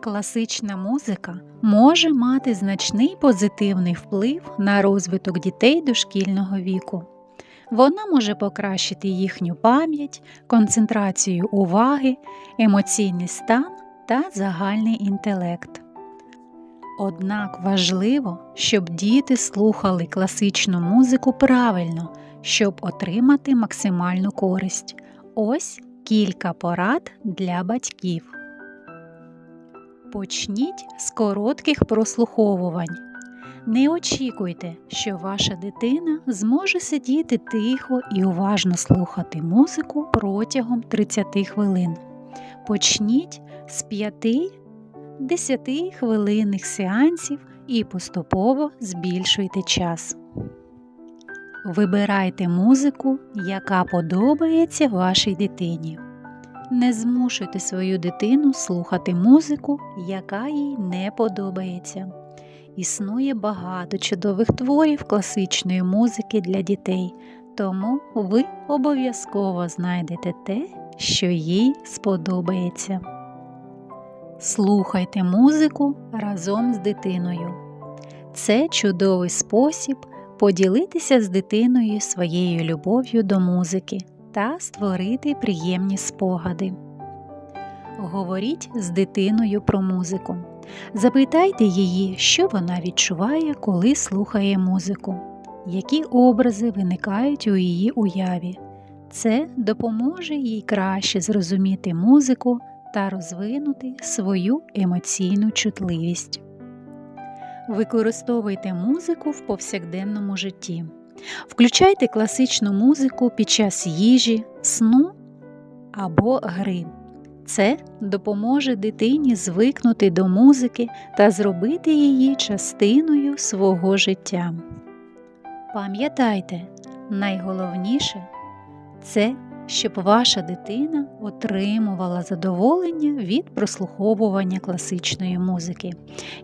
Класична музика може мати значний позитивний вплив на розвиток дітей дошкільного віку. Вона може покращити їхню пам'ять, концентрацію уваги, емоційний стан та загальний інтелект. Однак важливо, щоб діти слухали класичну музику правильно, щоб отримати максимальну користь. Ось кілька порад для батьків. Почніть з коротких прослуховувань. Не очікуйте, що ваша дитина зможе сидіти тихо і уважно слухати музику протягом 30 хвилин. Почніть з 5-10 хвилинних сеансів і поступово збільшуйте час. Вибирайте музику, яка подобається вашій дитині. Не змушуйте свою дитину слухати музику, яка їй не подобається. Існує багато чудових творів класичної музики для дітей, тому ви обов'язково знайдете те, що їй сподобається. Слухайте музику разом з дитиною. Це чудовий спосіб поділитися з дитиною своєю любов'ю до музики та створити приємні спогади. Говоріть з дитиною про музику. Запитайте її, що вона відчуває, коли слухає музику, які образи виникають у її уяві. Це допоможе їй краще зрозуміти музику та розвинути свою емоційну чутливість. Використовуйте музику в повсякденному житті. Включайте класичну музику під час їжі, сну або гри. Це допоможе дитині звикнути до музики та зробити її частиною свого життя. Пам'ятайте, найголовніше це щоб ваша дитина отримувала задоволення від прослуховування класичної музики.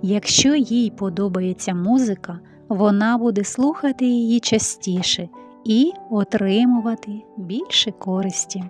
Якщо їй подобається музика, вона буде слухати її частіше і отримувати більше користі.